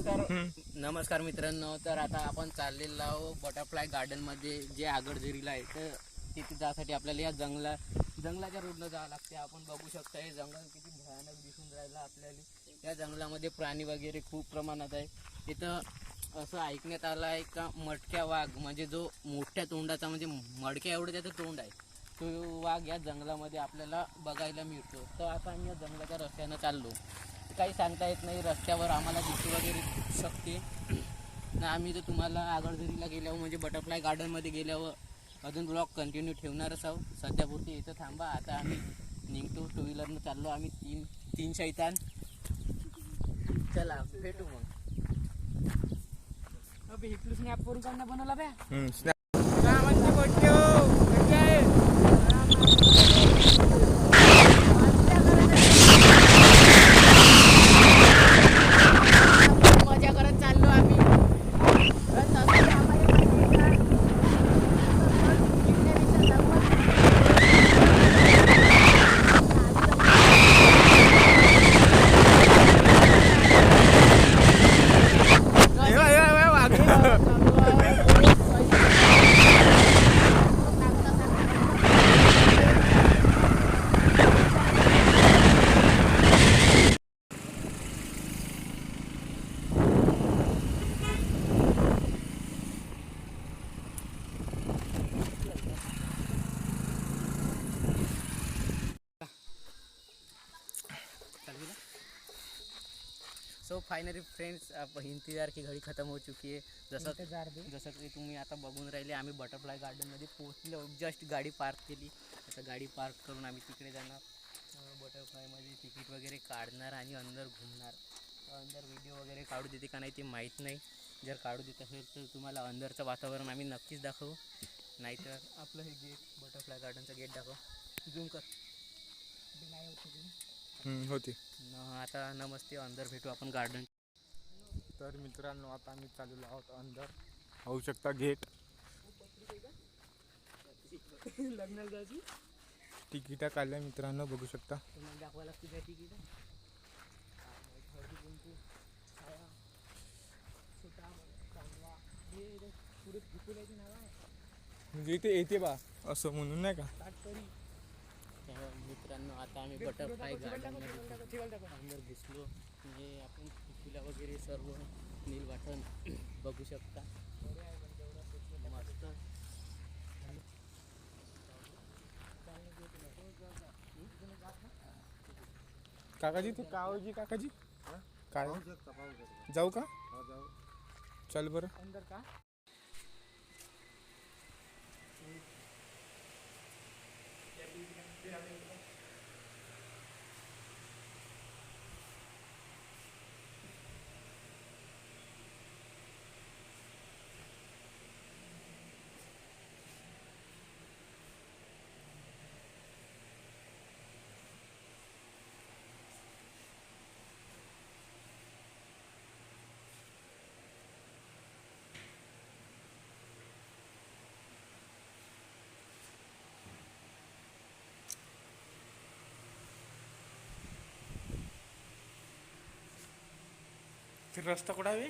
नमस्कार. नमस्कार मित्रांनो तर आता आपण चाललेलो आहो बटरफ्लाय गार्डनमध्ये जे आगडझिरीला आहे. तर तिथे जासाठी आपल्याला या जंगला जंगलाच्या रोडनं जावं लागते. आपण बघू शकता हे जंगल किती भयानक दिसून राहिलं आपल्याला. या जंगलामध्ये प्राणी वगैरे खूप प्रमाणात आहे. इथं असं ऐकण्यात आलं आहे का मटक्या वाघ म्हणजे जो मोठ्या तोंडाचा म्हणजे मडक्या एवढं त्याचं तोंड आहे. तो वाघ या जंगलामध्ये आपल्याला बघायला मिळतो. तर आता आम्ही या जंगलाच्या रस्त्यानं चाललो. काही सांगता येत नाही रस्त्यावर आम्हाला दिसू वगैरे शकते. ना आम्ही तर तुम्हाला आगळझरीला गेल्यावर म्हणजे बटरफ्लाय गार्डनमध्ये गेल्यावर अजून ब्लॉग कंटिन्यू ठेवणारच आहोत. सध्यापुरती इथं थांबा. आता आम्ही निघतो टू व्हीलरनं चाललो आम्ही तीन तीन शैतान. चला भेटू मग. स्नॅप करून बनवला बॅ मजा करत चाललो आम्ही तर तसं आम्हाला माहिती आहे का? इकडे दिसत आपण सो फायनली फ्रेंड्स इंतजार की घडी खतम हो चुकी आहे जसं जसं की तुम्ही आता बघून राहिले आम्ही बटरफ्लाय गार्डनमध्ये पोहोचलो जस्ट गाडी पार्क केली. आता गाडी पार्क करून आम्ही तिकडे जाणार. बटरफ्लायमध्ये तिकीट वगैरे काढणार आणि अंदर घुमणार. अंदर व्हिडिओ वगैरे काढू देते का नाही ते माहीत नाही. जर काढू देत असेल तर तुम्हाला अंदरचं वातावरण आम्ही नक्कीच दाखवू. नाहीतर आपलं हे गेट बटरफ्लाय गार्डनचं गेट दाखव. झूम कर. होती. आता नमस्ते अंदर भेटू आपण गार्डन तर मित्रांनो आता आम्ही चाललेलो आहोत अंदर. होऊ शकता गेट लग्नाला जायची तिकिटा काढल्या मित्रांनो बघू शकता. तुम्हाला दाखवा लागते त्या तिकीट म्हणजे इथे येते बा असं म्हणून नाही का? मित्रांनो आता आम्ही बटरफ्लाय गार्डनमध्ये अंदर घुसलो. म्हणजे आपण फुला वगैरे सर्व नीलवाठण बघू शकता. मस्त. काकाजी ते कावजी काकाजी? काय? जाऊ का? चल बरं. अंदर का? फिर रस्ता कुठं आहे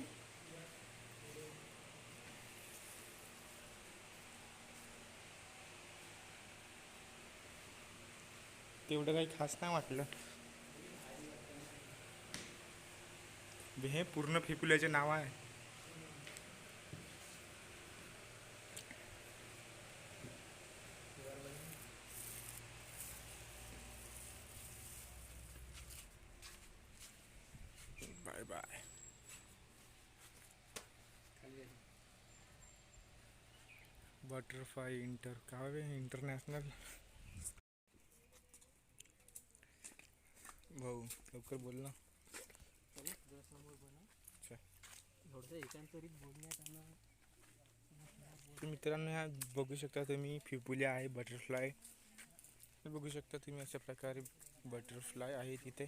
तेवढं काही खास नाही वाटलं. हे पूर्ण फिकुल्याचे नाव आहे. Bye bye. बटरफ्लाय इंटर काय इंटरनॅशनल. भाऊ लवकर बोल ना. अच्छा. मित्रांनो ह्या बघू शकता तुम्ही फिपुल्या आहे बटरफ्लाय. बघू शकता तुम्ही अशा प्रकारे बटरफ्लाय आहे तिथे.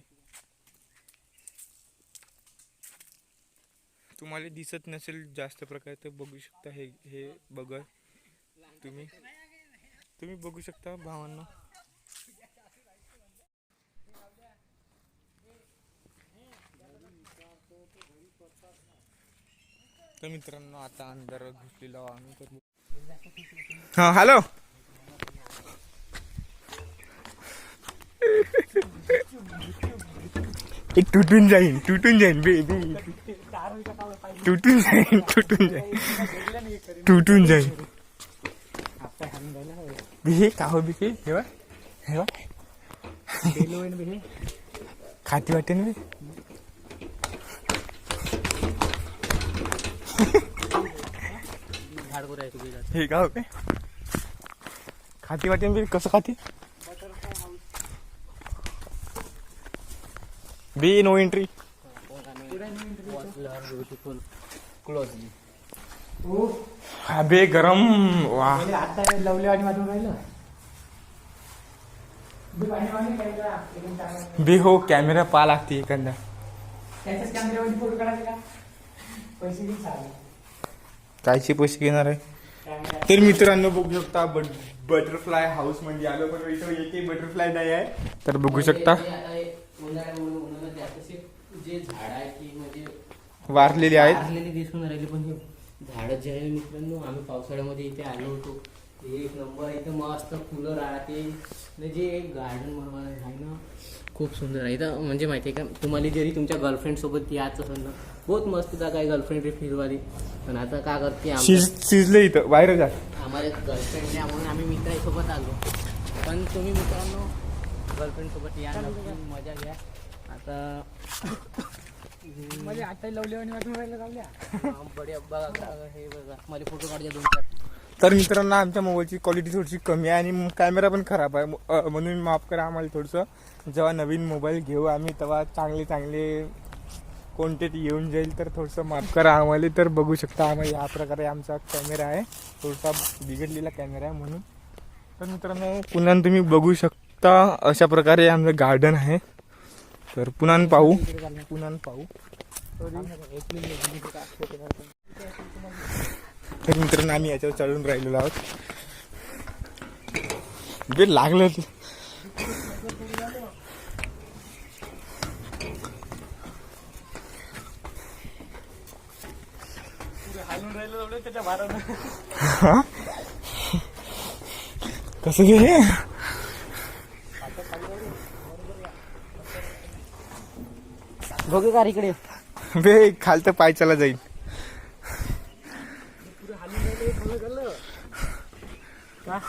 तुम्हाला दिसत नसेल जास्त प्रकारे तर बघू शकता हे हे बघत. तुम्ही? तुम्ही बघू शकता भावांना. तर मित्रांनो आता अंधार घुसलेलो आम्ही. तर हा हॅलो. तुटून जाईन तुटून जाईन बे बे. तुटून जाईन तुटून जाईन. तुटून जाईन. बे का हो बे हे बघ हे बघ खाती वाटते ना बे झाड कुठे आहे तुम्ही हे का हो बे खाती वाटते ना बे कसं खाती बी नो एंट्री ब्युटिफुल क्लोजली बे गरम. वा. आता लवले आणि वाजून राहिलं. बी हो कॅमेरा पा लागते एखादा कायचे पैसे घेणार आहे? तर मित्रांनो बघू शकता बट बटरफ्लाय हाऊसमध्ये आलो पण इथं एकही बटरफ्लाय नाही आहे. तर बघू शकता. उन्हाळ्यामुळे उन्हाळ्यात जास्तसे जे झाड आहे की म्हणजे वारलेले आहेत. झाडं जे आहे मित्रांनो आम्ही पावसाळ्यामध्ये इथे आलो होतो. एक नंबर इथं मस्त फुलं राहते. म्हणजे एक गार्डन म्हणून आहे ना खूप सुंदर आहे. इथं म्हणजे माहिती आहे का तुम्हाला जरी तुमच्या गर्लफ्रेंड सोबत यायचं असेल ना बहुत मस्त जागा आहे गर्लफ्रेंड फिरवाली पण आता का करते शिजले इथं बाहेर जा. आम्हाला गर्लफ्रेंड म्हणून आम्ही मित्रांसोबत आलो. पण तुम्ही मित्रांनो गर्लफ्रेंड सोबत या मजा घ्या. आता म्हणजे आता लवले आणि हा, बढिया बघा बघा, हे बघा. मला फोटो काढूया दोन चार. तर मित्रांनो आमच्या मोबाईलची क्वालिटी थोडीशी कमी आहे आणि कॅमेरा पण खराब आहे. म्हणून माफ करा आम्हाला थोडंसं जेव्हा नवीन मोबाईल घेऊ आम्ही तेव्हा चांगले चांगले कोणते येऊन जाईल तर थोडंसं माफ करा आम्हाला. तर बघू शकता आम्हाला या प्रकारे आमचा कॅमेरा आहे. थोडासा बिघडलेला कॅमेरा आहे म्हणून. तर मित्रांनो पुन्हा तुम्ही बघू शकता अशा प्रकारे आमचं गार्डन आहे. तर पुन्हा पाहू. पुन्हा पाहू. तर मित्रांनो आम्ही याच्यावर चढून राहिलेलो आहोत बे लागलं ते. हालून राहिलं त्याच्या भारानं हा? कसं बे बघू का इकडे बे खालतं पाय चला जाईल हालून राहिलं हे सगळं झालं का